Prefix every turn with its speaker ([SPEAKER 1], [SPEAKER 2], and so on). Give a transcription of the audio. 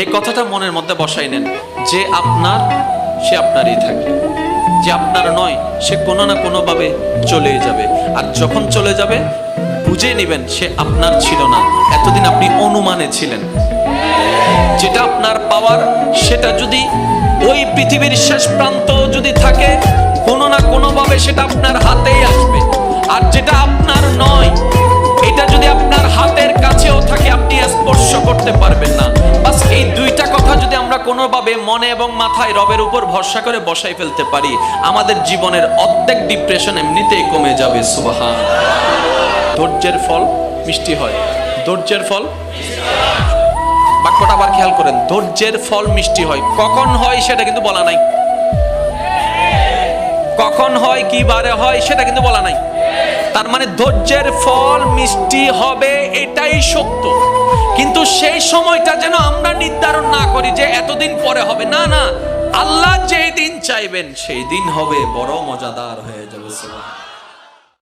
[SPEAKER 1] এই কথাটা মনের মধ্যে বসাই নেন, যে আপনার, সে আপনারই থাকে যে আপনার নয়, সে কোনো না কোনোভাবে চলে যাবে। আর যখন চলে যাবে, বুঝে নেবেন সে আপনার ছিল না। এতদিন আপনি অনুমানে ছিলেন। যেটা আপনার পাওয়ার, সেটা যদি ওই পৃথিবীর শেষ প্রান্ত যদি থাকে, কোনো না কোনোভাবে সেটা আপনার হাতেই কোনোভাবে মনে এবং মাথায় রবের উপর ভরসা করে বসাই ফেলতে পারি। আমাদের জীবনের অর্ধেক ডিপ্রেশন এমনিতেই কমে যাবে, সুবাহান। ধৈর্যের ফল মিষ্টি হয়। ধৈর্যের ফল বাক্যটা আবার খেয়াল করেন। ধৈর্যের ফল মিষ্টি হয়। কখন হয় সেটা কিন্তু বলা নাই। কখন হয়, কি বারে হয় সেটা কিন্তু বলা নাই। তার মানে ধৈর্যের ফল মিষ্টি হবে, এটাই সত্য। কিন্তু সেই সময়টা যেন আমরা নির্ধারণ না করি যে এতদিন পরে হবে। না না, আল্লাহ যেই দিন চাইবেন, সেই দিন হবে। বড় মজাদার হয়ে যাবে